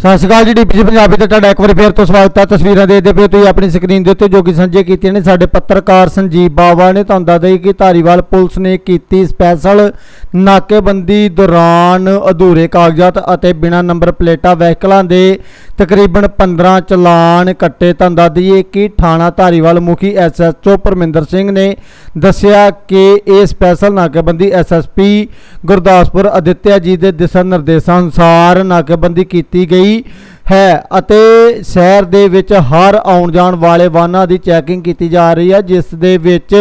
ਸਤਿ ਸ਼੍ਰੀ ਅਕਾਲ ਜੀ ਡੀਪੀਸੀ ਪੰਜਾਬੀ ਤੇ ਤੁਹਾਡਾ ਇੱਕ ਵਾਰੀ ਫੇਰ ਤੋਂ ਸਵਾਗਤ ਹੈ। ਤਸਵੀਰਾਂ ਦੇਖਦੇ ਪਏ ਹੋ ਤੁਸੀਂ ਆਪਣੀ ਸਕਰੀਨ ਦੇ ਉੱਤੇ ਜੋ ਕਿ ਸਾਂਝੇ ਕੀਤੀਆਂ ਨੇ। ਸਾਡੇ ਪੱਤਰਕਾਰ ਸੰਜੀਵ ਬਾਵਾ ਨੇ ਤੁਹਾਨੂੰ ਦੱਸ ਦਈ ਕਿ ਧਾਰੀਵਾਲ ਪੁਲਿਸ ਨੇ ਕੀਤੀ ਸਪੈਸ਼ਲ ਨਾਕੇਬੰਦੀ ਦੌਰਾਨ ਅਧੂਰੇ ਕਾਗਜ਼ਾਤ ਅਤੇ ਬਿਨਾਂ ਨੰਬਰ ਪਲੇਟਾਂ ਵਹੀਕਲਾਂ ਦੇ ਤਕਰੀਬਨ 15 ਚਲਾਨ ਕੱਟੇ। ਤੁਹਾਨੂੰ ਦੱਸ ਦਈਏ ਕਿ ਥਾਣਾ ਧਾਰੀਵਾਲ ਮੁਖੀ ਐਸਐਚਓ ਪਰਮਿੰਦਰ ਸਿੰਘ ਨੇ ਦੱਸਿਆ ਕਿ ਇਹ ਸਪੈਸ਼ਲ ਨਾਕੇਬੰਦੀ ਐਸਐਸਪੀ ਗੁਰਦਾਸਪੁਰ ਅਦਿੱਤਿਆ ਜੀ ਦੇ ਦਿਸ਼ਾ ਨਿਰਦੇਸ਼ਾਂ ਅਨੁਸਾਰ ਨਾਕੇਬੰਦੀ ਕੀਤੀ ਗਈ। ਹੈ ਅਤੇ ਸ਼ਹਿਰ ਦੇ ਵਿੱਚ ਹਰ ਆਉਣ ਜਾਣ ਵਾਲੇ ਵਾਹਨਾਂ ਦੀ ਚੈਕਿੰਗ ਕੀਤੀ ਜਾ ਰਹੀ ਹੈ, ਜਿਸ ਦੇ ਵਿੱਚ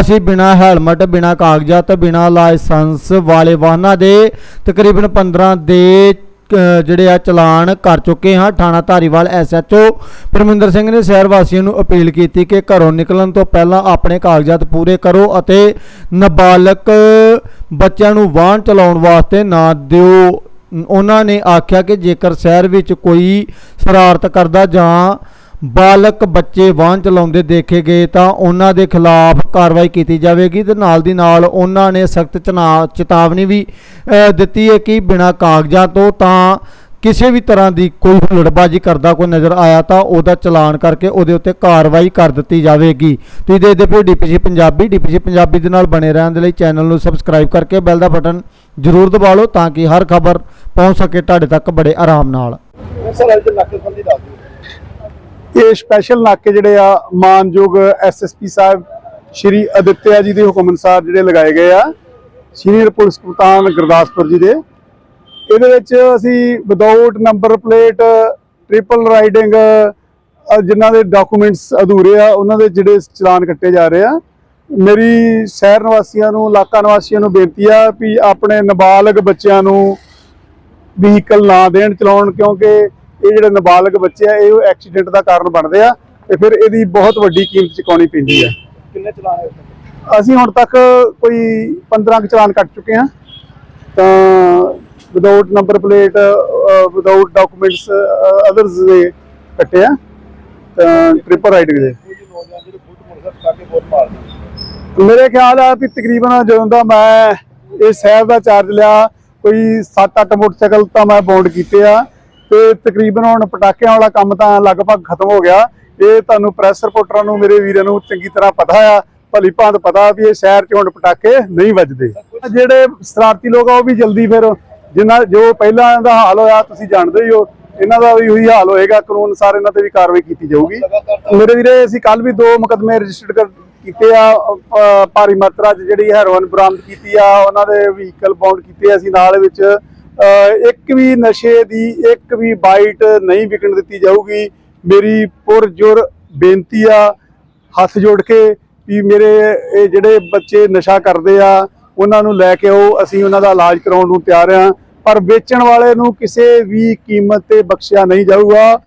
ਅਸੀਂ ਬਿਨਾ ਹੈਲਮਟ ਬਿਨਾ ਕਾਗਜ਼ਾਤ, ਬਿਨਾ ਲਾਇਸੈਂਸ ਵਾਲੇ ਵਾਹਨਾਂ ਦੇ ਤਕਰੀਬਨ 15 ਦੇ ਜਿਹੜੇ ਆ ਚਲਾਨ ਕਰ ਚੁੱਕੇ ਹਾਂ। ਥਾਣਾ ਧਾਰੀਵਾਲ ਐਸਐਚਓ ਪਰਮਿੰਦਰ ਸਿੰਘ ਨੇ ਸ਼ਹਿਰ ਵਾਸੀਆਂ ਨੂੰ ਅਪੀਲ ਕੀਤੀ ਕਿ ਘਰੋਂ ਨਿਕਲਣ ਤੋਂ ਪਹਿਲਾਂ ਆਪਣੇ ਕਾਗਜ਼ਾਤ ਪੂਰੇ ਕਰੋ ਅਤੇ ਨਾਬਾਲਗ ਬੱਚਿਆਂ ਨੂੰ ਵਾਹਨ ਚਲਾਉਣ ਵਾਸਤੇ ਨਾ ਦਿਓ। ਉਹਨਾਂ ਨੇ ਆਖਿਆ ਕਿ ਜੇਕਰ ਸ਼ਹਿਰ ਵਿੱਚ ਕੋਈ ਸ਼ਰਾਰਤ ਕਰਦਾ ਜਾਂ ਬਾਲਕ ਬੱਚੇ ਵਾਹਨ ਚਲਾਉਂਦੇ ਦੇਖੇ ਗਏ ਤਾਂ ਉਹਨਾਂ ਦੇ ਖਿਲਾਫ ਕਾਰਵਾਈ ਕੀਤੀ ਜਾਵੇਗੀ ਤੇ ਨਾਲ ਦੀ ਨਾਲ ਉਹਨਾਂ ਨੇ ਸਖਤ ਚੇਤਾਵਨੀ ਵੀ ਦਿੱਤੀ ਹੈ ਕਿ ਬਿਨਾਂ ਕਾਗਜ਼ਾਂ ਤੋਂ ਤਾਂ ਕਿਸੇ ਵੀ ਤਰ੍ਹਾਂ ਦੀ ਕੋਈ ਹੁਲੜਬਾਜ਼ੀ ਕਰਦਾ ਕੋਈ ਨਜ਼ਰ ਆਇਆ ਤਾਂ ਉਹਦਾ ਚਲਾਨ ਕਰਕੇ ਉਹਦੇ ਉੱਤੇ ਕਾਰਵਾਈ ਕਰ ਦਿੱਤੀ ਜਾਵੇਗੀ। ਤੁਸੀਂ ਦੇਖਦੇ ਪਏ ਡੀਪੀਸੀ ਪੰਜਾਬੀ ਡੀਪੀਸੀ ਪੰਜਾਬੀ ਦੇ ਨਾਲ ਬਣੇ ਰਹਿਣ ਦੇ ਲਈ ਚੈਨਲ ਨੂੰ ਸਬਸਕ੍ਰਾਈਬ ਕਰਕੇ ਬੈਲ ਦਾ ਬਟਨ ਜ਼ਰੂਰ ਦਬਾ ਲਓ ਤਾਂ ਕਿ ਹਰ ਖਬਰ ਪਹੁੰਚ ਸਕੇ ਤੁਹਾਡੇ ਤੱਕ ਬੜੇ ਆਰਾਮ ਨਾਲ। ਸਰ ਅੱਜ ਨਾਕੇਬੰਦੀ ਦੱਸ ਦਿਓ। ਇਹ ਸਪੈਸ਼ਲ ਨਾਕੇ ਜਿਹੜੇ ਆ ਮਾਨਯੋਗ ਐਸਐਸਪੀ ਸਾਹਿਬ ਸ਼੍ਰੀ ਅਦਿੱਤਿਆ ਜੀ ਦੇ ਹੁਕਮ ਅਨੁਸਾਰ ਜਿਹੜੇ ਲਗਾਏ ਗਏ ਆ ਸੀਨੀਅਰ ਪੁਲਿਸ ਕਪਤਾਨ ਗੁਰਦਾਸਪੁਰ ਜੀ ਦੇ। ਇਹਦੇ ਵਿੱਚ ਅਸੀਂ without number plate triple riding ਜਿਨ੍ਹਾਂ ਦੇ ਡਾਕੂਮੈਂਟਸ ਅਧੂਰੇ ਆ ਉਹਨਾਂ ਦੇ ਜਿਹੜੇ ਚਲਾਨ ਕੱਟੇ ਜਾ ਰਹੇ ਆ ਮੇਰੀ ਸ਼ਹਿਰ ਨਿਵਾਸੀਆਂ ਨੂੰ ਇਲਾਕਾ ਨਿਵਾਸੀਆਂ ਨੂੰ ਬੇਨਤੀ ਆ ਵੀ ਆਪਣੇ ਨਾਬਾਲਗ ਬੱਚਿਆਂ ਨੂੰ ਵਹੀਕਲ ਨਾ ਦੇਣ ਚਲਾਉਣ ਕਿਉਂਕਿ ਇਹ ਜਿਹੜੇ ਨਾਬਾਲਗ ਬੱਚੇ ਆ ਇਹ ਐਕਸੀਡੈਂਟ ਦਾ ਕਾਰਨ ਬਣਦੇ ਆ ਤੇ ਫਿਰ ਇਹਦੀ ਬਹੁਤ ਵੱਡੀ ਕੀਮਤ ਚੁਕਾਉਣੀ ਪੈਂਦੀ ਹੈ ਕਿੰਨੇ ਚਲਾਨ ਅਸੀਂ ਹੁਣ ਤੱਕ ਕੋਈ 15 ਕੁ ਚਲਾਨ ਕੱਟ ਚੁੱਕੇ ਹਾਂ। ਤਾਂ without number plate without documents others ਦੇ ਕੱਟੇ ਆ। ਤਾਂ ਟ੍ਰਿਪਲ ਰਾਈਡਿੰਗ ਦੇ। ਨੌਜਵਾਨ ਜਿਹੜੇ ਬੁੱਟ ਮੋਟਰਸਾਈਕਲ ਚਲਾ ਕੇ ਬਹੁਤ ਮਾਰਦੇ ਮੇਰੇ ਖਿਆਲ ਆ ਵੀ ਤਕਰੀਬਨ ਜਦੋਂ ਦਾ ਮੈਂ ਇਹ ਸ਼ਹਿਰ ਦਾ ਚਾਰਜ ਲਿਆ, ਕੋਈ 7-8 ਮੋਟਰਸਾਈਕਲ ਤਾਂ ਮੈਂ ਬੌਂਡ ਕੀਤੇ ਆ। ਤੇ ਤਕਰੀਬਨ ਹੁਣ ਪਟਾਕਿਆਂ ਵਾਲਾ ਕੰਮ ਤਾਂ ਲਗਭਗ ਖਤਮ ਹੋ ਗਿਆ। ਇਹ ਤੁਹਾਨੂੰ ਪ੍ਰੈਸ ਰਿਪੋਰਟਰਾਂ ਨੂੰ, ਮੇਰੇ ਵੀਰਾਂ ਨੂੰ ਚੰਗੀ ਤਰ੍ਹਾਂ ਪਤਾ ਆ। ਭਲੀ ਭਾਂਤ ਪਤਾ ਵੀ ਇਹ ਸ਼ਹਿਰ 'ਚ ਹੁਣ ਪਟਾਕੇ ਨਹੀਂ ਵੱਜਦੇ। ਜਿਹੜੇ ਸ਼ਰਾਰਤੀ ਲੋਕ ਆ, ਉਹ ਵੀ ਜਲਦੀ ਫਿਰ ਜਿਨ੍ਹਾਂ ਜੋ ਪਹਿਲਾਂ ਦਾ ਹਾਲ ਹੋਇਆ, ਤੁਸੀਂ ਜਾਣਦੇ ਹੀ ਹੋ, ਇਹਨਾਂ ਦਾ ਵੀ ਉਹੀ ਹਾਲ ਹੋਏਗਾ। ਕਾਨੂੰਨ ਅਨੁਸਾਰ ਇਹਨਾਂ ਤੇ ਵੀ ਕਾਰਵਾਈ ਕੀਤੀ ਜਾਊਗੀ। ਮੇਰੇ ਵੀਰੇ, ਅਸੀਂ ਕੱਲ ਵੀ ਦੋ ਮੁਕਦਮੇ ਰਜਿਸਟਰਡ ਕਰ ਕੀਤੇ ਆ ਅ, ਭਾਰੀ ਮਾਤਰਾ 'ਚ ਜਿਹੜੀ ਹੈਰੋਇਨ ਬਰਾਮਦ ਕੀਤੀ ਆ ਉਹਨਾਂ ਦੇ ਵਹੀਕਲ ਬਾਉਂਡ ਕੀਤੇ ਆ ਅਸੀਂ ਨਾਲ ਵਿੱਚ। ਅ, ਇੱਕ ਵੀ ਨਸ਼ੇ ਦੀ ਇੱਕ ਵੀ ਬਾਈਟ ਨਹੀਂ ਵਿਕਣ ਦਿੱਤੀ ਜਾਊਗੀ। ਮੇਰੀ ਪੁਰਜੁਰ ਬੇਨਤੀ ਆ ਹੱਥ ਜੋੜ ਕੇ ਵੀ ਮੇਰੇ ਇਹ ਜਿਹੜੇ ਬੱਚੇ ਨਸ਼ਾ ਕਰਦੇ ਆ ਉਹਨਾਂ ਨੂੰ ਲੈ ਕੇ ਆਓ। ਅਸੀਂ ਉਹਨਾਂ ਦਾ ਇਲਾਜ ਕਰਾਉਣ ਨੂੰ ਤਿਆਰ ਆ ਪਰ ਵੇਚਣ ਵਾਲੇ ਨੂੰ ਕਿਸੇ ਵੀ ਕੀਮਤ ਤੇ ਬਖਸ਼ਿਆ ਨਹੀਂ ਜਾਊਗਾ।